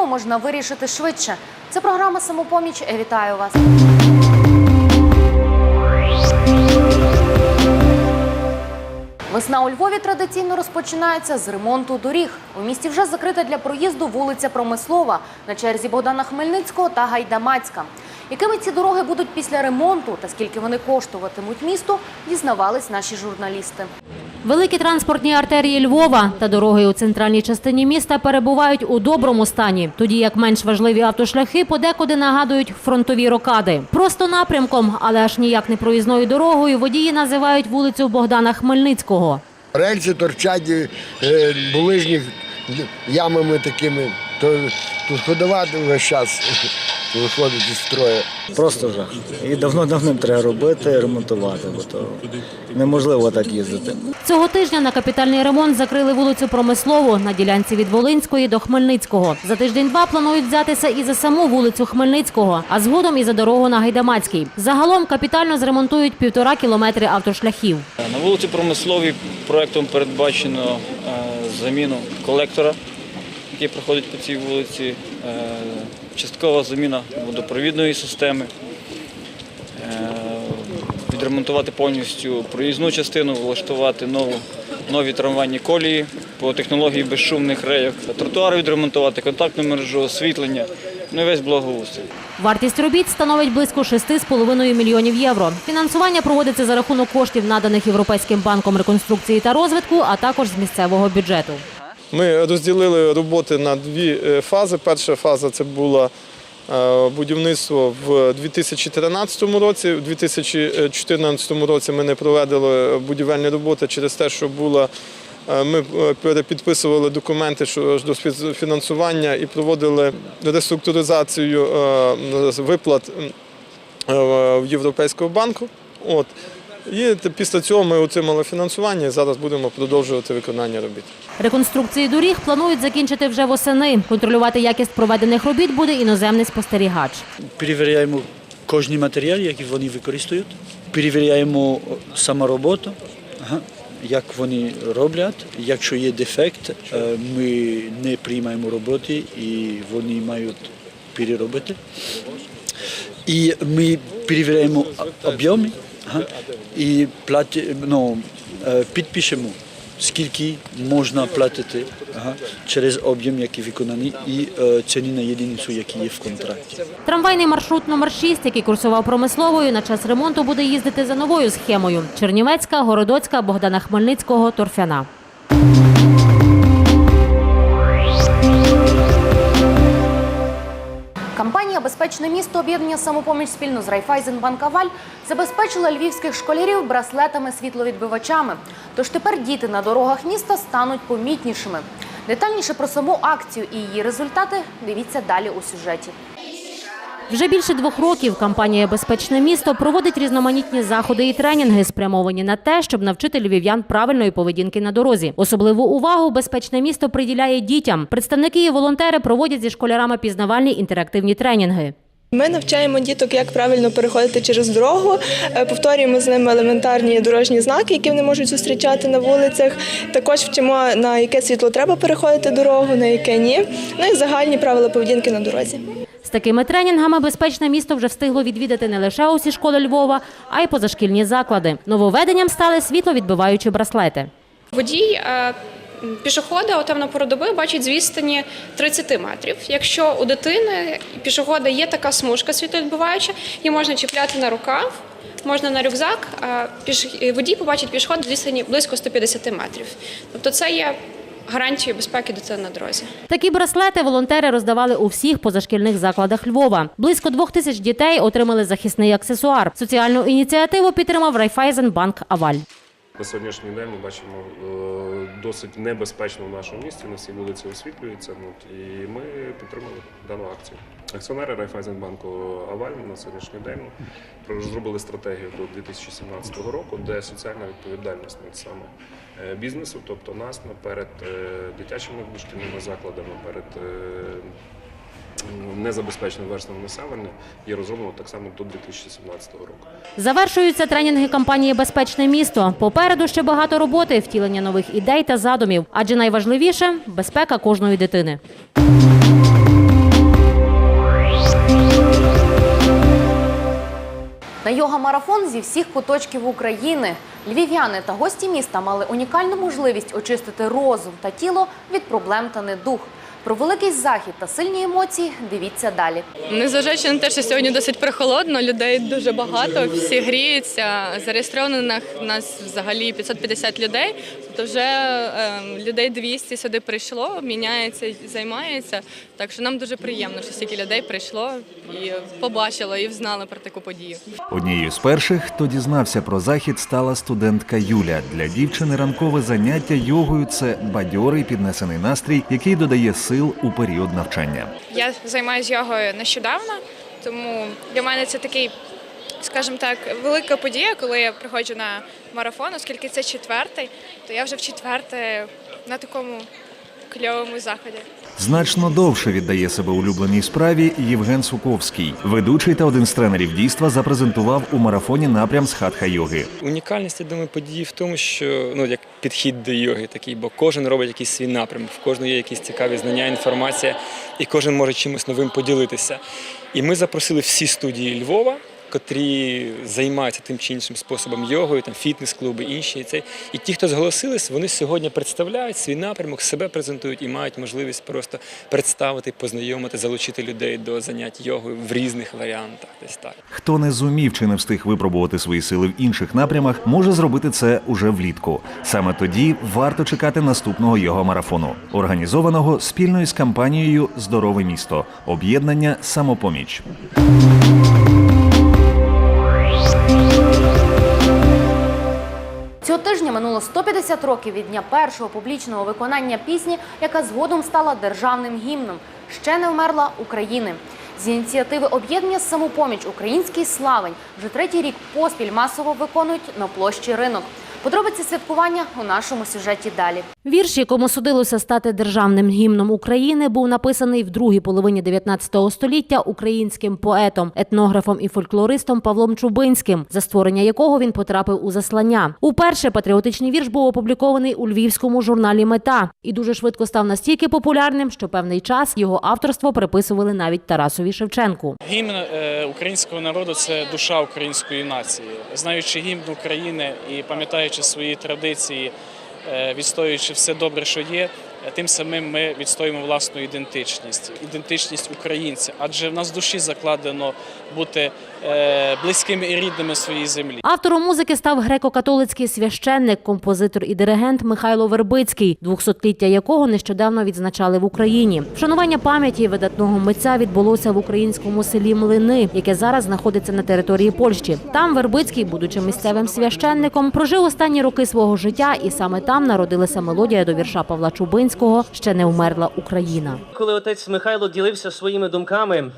Проблему можна вирішити швидше. Це програма Самопоміч. Вітаю вас. Весна у Львові традиційно розпочинається з ремонту доріг. У місті вже закрита для проїзду вулиця Промислова на черзі Богдана Хмельницького та Гайдамацька. Якими ці дороги будуть після ремонту та скільки вони коштуватимуть місту, дізнавались наші журналісти. Великі транспортні артерії Львова та дороги у центральній частині міста перебувають у доброму стані, тоді як менш важливі автошляхи подекуди нагадують фронтові рокади. Просто напрямком, але аж ніяк не проїзною дорогою, водії називають вулицю Богдана Хмельницького. Рельси торчать е, булижні ямами такими, то тут ходова весь час виходить із строю. Просто жах. І давно-давно треба робити, ремонтувати, бо то неможливо так їздити. Цього тижня на капітальний ремонт закрили вулицю Промислову на ділянці від Волинської до Хмельницького. За тиждень-два планують взятися і за саму вулицю Хмельницького, а згодом і за дорогу на Гайдамацький. Загалом капітально зремонтують півтора кілометри автошляхів. На вулиці Промисловій проектом передбачено е, заміну колектора, який проходить по цій вулиці, е, часткова заміна водопровідної системи, е, відремонтувати повністю проїзну частину, влаштувати нову, нові трамвайні колії по технології безшумних рейок, тротуари відремонтувати, контактну мережу, освітлення, ну і весь благоустрій. Вартість робіт становить близько 6,5 мільйонів євро. Фінансування проводиться за рахунок коштів, наданих Європейським банком реконструкції та розвитку, а також з місцевого бюджету. Ми розділили роботи на дві е, фази. Перша фаза це було е, будівництво в 2013 році. У 2014 році ми не проводили будівельні роботи через те, що було. е, Ми перепідписували документи щодо співфінансування і проводили реструктуризацію виплат в Європейського банку. І після цього ми отримали фінансування і зараз будемо продовжувати виконання робіт. Реконструкції доріг планують закінчити вже восени. Контролювати якість проведених робіт буде іноземний спостерігач. перевіряємо кожний матеріал, який вони використовують, перевіряємо сама роботу, як вони роблять. Якщо є дефект, е, ми не приймаємо роботи і вони мають переробити. І ми перевіряємо об'єми і платі, ну, е, підпишемо. Скільки можна платити через об'єм, який виконаний, і ціні ціни на єдиницю, які є в контракті. Трамвайний маршрут номер 6, який курсував промисловою, на час ремонту буде їздити за новою схемою: Чернівецька, Городоцька, Богдана Хмельницького, Торфяна. Безпечне місто об'єднання самопоміч спільно з Райфайзенбанк Аваль забезпечила львівських школярів браслетами світловідбивачами. Тож тепер діти на дорогах міста стануть помітнішими. Детальніше про саму акцію і її результати дивіться далі у сюжеті. Вже більше двох років кампанія Безпечне місто проводить різноманітні заходи і тренінги, спрямовані на те, щоб навчити львів'ян правильної поведінки на дорозі. Особливу увагу безпечне місто приділяє дітям. Представники і волонтери проводять зі школярами пізнавальні інтерактивні тренінги. Ми навчаємо діток, як правильно переходити через дорогу, е, повторюємо з ними елементарні дорожні знаки, які вони можуть зустрічати на вулицях. Також вчимо на яке світло треба переходити дорогу, на яке ні. Ну і загальні правила поведінки на дорозі. З такими тренінгами безпечне місто вже встигло відвідати не лише усі школи Львова, а й позашкільні заклади. Нововведенням стали світловідбиваючі браслети. Водій е, пішохода темну пору доби бачить з відстані 30 метрів. Якщо у дитини пішохода є така смужка світловідбиваюча, її можна чіпляти на рукав, можна на рюкзак, а водій побачить пішохода з відстані близько 150 метрів. Тобто це є гарантією безпеки дитини на дорозі. Такі браслети волонтери роздавали у всіх позашкільних закладах Львова. Близько двох тисяч дітей отримали захисний аксесуар. Соціальну ініціативу підтримав Райфайзенбанк Аваль. На сьогоднішній день ми бачимо е, досить небезпечно в нашому місті. На всі вулиці освітлюються. Ну, і ми підтримали дану акцію. Акціонери Райфайзенбанку Аваль на сьогоднішній день зробили стратегію до 2017 року, де соціальна відповідальність над саме е, бізнесу, тобто нас перед е, дитячими дошкільними закладами, перед е, незабезпеченим верствам населення є розроблено так само до 2017 року. Завершуються тренінги кампанії Безпечне місто. Попереду ще багато роботи, втілення нових ідей та задумів. Адже найважливіше безпека кожної дитини. На йога-марафон зі всіх куточків України львів'яни та гості міста мали унікальну можливість очистити розум та тіло від проблем та недух. Про великий захід та сильні емоції дивіться далі. Незважаючи на те, що сьогодні досить прохолодно, людей дуже багато, всі гріються. Зареєстровано на нас взагалі 550 людей. Тобто вже е, людей 200 сюди прийшло, міняється, займається. Так що нам дуже приємно, що стільки людей прийшло і побачило, і взнали про таку подію. Однією з перших, хто дізнався про захід, стала студентка Юля. Для дівчини ранкове заняття йогою це бадьорий піднесений настрій, який додає сил у період навчання. Я займаюся йогою нещодавно, тому для мене це такий, скажімо так, велика подія, коли я приходжу на марафон, оскільки це четвертий, то я вже в четверте на такому кльовому заході. Значно довше віддає себе улюбленій справі Євген Суковський. Ведучий та один з тренерів дійства запрезентував у марафоні напрям з хатха йоги. Унікальність, я думаю, події в тому, що ну як підхід до йоги такий, бо кожен робить якийсь свій напрям, в кожного є якісь цікаві знання, інформація, і кожен може чимось новим поділитися. І ми запросили всі студії Львова. Котрі займаються тим чи іншим способом йогою, там фітнес-клуби, інші і. І ті, хто зголосились, вони сьогодні представляють свій напрямок, себе презентують і мають можливість просто представити, познайомити, залучити людей до занять йогою в різних варіантах. Десь так. Хто не зумів чи не встиг випробувати свої сили в інших напрямах, може зробити це уже влітку. Саме тоді варто чекати наступного його марафону, організованого спільно із кампанією Здорове місто об'єднання самопоміч. Тижня минуло 150 років від дня першого публічного виконання пісні, яка згодом стала державним гімном. Ще не вмерла України. З ініціативи об'єднання самопоміч Український славень вже третій рік поспіль масово виконують на площі ринок. Подробиці святкування у нашому сюжеті далі. Вірш, якому судилося стати державним гімном України, був написаний в другій половині 19 століття українським поетом, етнографом і фольклористом Павлом Чубинським, за створення якого він потрапив у заслання. Уперше патріотичний вірш був опублікований у львівському журналі Мета і дуже швидко став настільки популярним, що певний час його авторство приписували навіть Тарасові Шевченку. Гімн е, українського народу це душа української нації. Знаючи гімн України і пам'ятаючи свої традиції, е, відстоюючи все добре, що є, е, тим самим ми відстоюємо власну ідентичність, ідентичність українця. Адже в нас в душі закладено бути близькими і рідними своїй землі. Автором музики став греко-католицький священник, композитор і диригент Михайло Вербицький, двохсотліття якого нещодавно відзначали в Україні. Вшанування пам'яті видатного митця відбулося в українському селі Млини, яке зараз знаходиться на території Польщі. Там Вербицький, будучи місцевим священником, прожив останні роки свого життя, і саме там народилася мелодія до вірша Павла Чубинського Ще не вмерла Україна. Коли отець Михайло ділився своїми думками,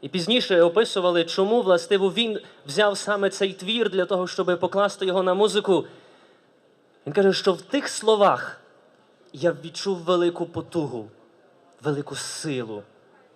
і пізніше описували, чому властиво він взяв саме цей твір для того, щоб покласти його на музику. Він каже, що в тих словах я відчув велику потугу, велику силу,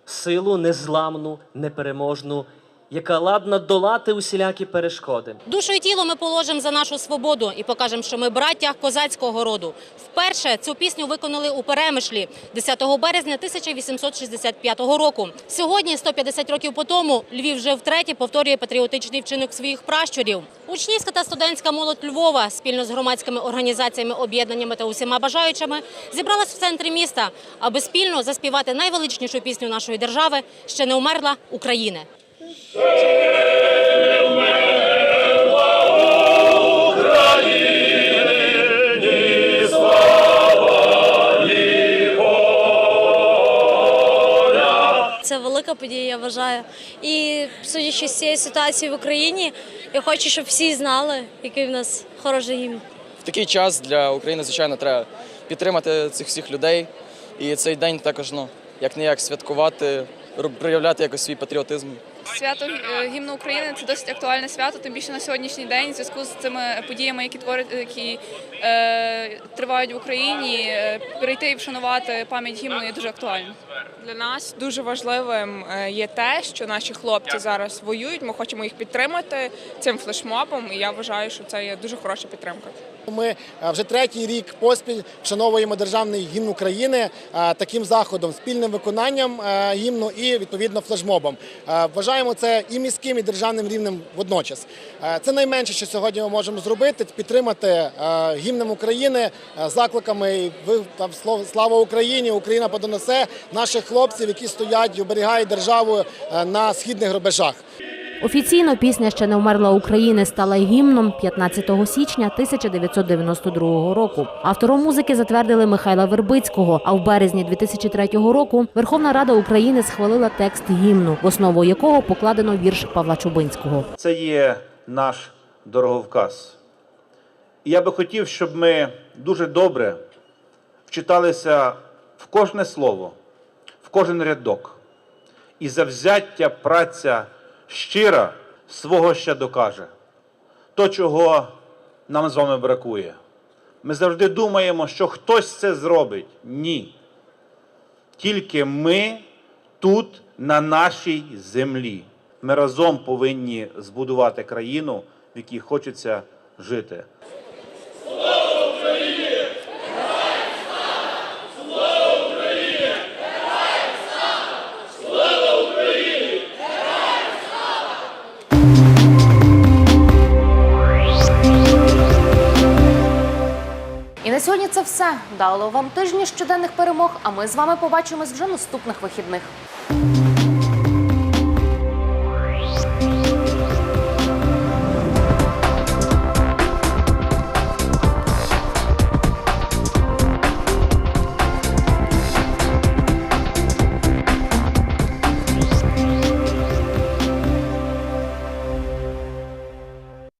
силу незламну, непереможну, яка ладна долати усілякі перешкоди. Душу і тіло ми положимо за нашу свободу і покажемо, що ми браття козацького роду. Вперше цю пісню виконали у Перемишлі 10 березня 1865 року. Сьогодні, 150 років по тому, Львів вже втретє повторює патріотичний вчинок своїх пращурів. Учнівська та студентська молодь Львова спільно з громадськими організаціями, об'єднаннями та усіма бажаючими зібралась в центрі міста, аби спільно заспівати найвеличнішу пісню нашої держави ще не вмерла України. Це велика подія, я вважаю. І судячи з цієї ситуації в Україні, я хочу, щоб всі знали, який в нас хороший гімн. В такий час для України, звичайно, треба підтримати цих всіх людей. І цей день також, ну, як не як святкувати, проявляти якось свій патріотизм. Свято е, гімну України це досить актуальне свято, тим більше на сьогоднішній день в зв'язку з цими подіями, які творять, які е, тривають в Україні. е, Прийти і вшанувати пам'ять гімну є дуже актуально. Для нас дуже важливим е, є те, що наші хлопці зараз воюють. Ми хочемо їх підтримати цим флешмобом, і я вважаю, що це є дуже хороша підтримка. Ми е, вже третій рік поспіль вшановуємо державний гімн України е, таким заходом, спільним виконанням е, гімну і відповідно флешмобом. Вважаємо це і міським, і державним рівнем водночас. Це найменше, що сьогодні ми можемо зробити підтримати гімном України закликами Слава Україні! Україна подонесе наших хлопців, які стоять і оберігають державу на східних рубежах. Офіційно пісня ще не вмерла України стала гімном 15 січня 1992 року. Автором музики затвердили Михайла Вербицького. А в березні 2003 року Верховна Рада України схвалила текст гімну, в основу якого покладено вірш Павла Чубинського. Це є наш дороговказ. Я би хотів, щоб ми дуже добре вчиталися в кожне слово, в кожен рядок. І завзяття праця щира свого ще докаже. То, чого нам з вами бракує. Ми завжди думаємо, що хтось це зробить. Ні. Тільки ми тут, на нашій землі. Ми разом повинні збудувати країну, в якій хочеться жити. Сьогодні це все. Дало вам тижні щоденних перемог. А ми з вами побачимось вже наступних вихідних.